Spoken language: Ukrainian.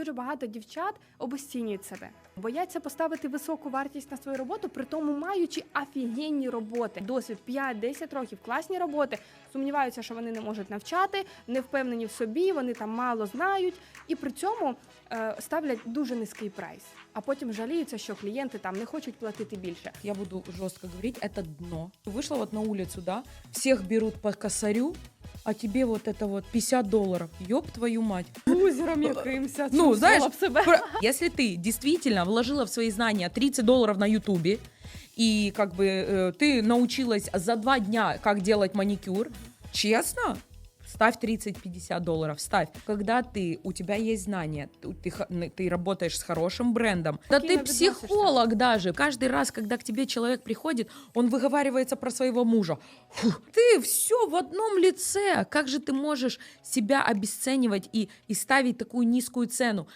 Дуже багато дівчат обесцінюють себе, бояться поставити високу вартість на свою роботу, при тому маючи офігенні роботи. Досвід 5-10 років, класні роботи. Сумніваються, що вони не можуть навчати, не впевнені в собі, вони там мало знають, і при цьому е, ставлять дуже низький прайс. А потім жаліються, що клієнти там не хочуть платити більше. Я буду жестко говорить, это дно. Вышла вот на улицу, да, всех берут по косарю, а тебе вот это вот 50 долларов. Ёб твою мать. Лузером якимся Ну, знаєш, б себе. Про- Если ты действительно вложила в свои знания 30 долларов на ютубе, и как бы э, ты научилась за два дня, как делать маникюр, честно, ставь 30-50 долларов, ставь. Когда ты, у тебя есть знания, ты, ты, работаешь с хорошим брендом, да ты психолог даже. Каждый раз, когда к тебе человек приходит, он выговаривается про своего мужа. Фу, ты все в одном лице. Как же ты можешь себя обесценивать и, и ставить такую низкую цену?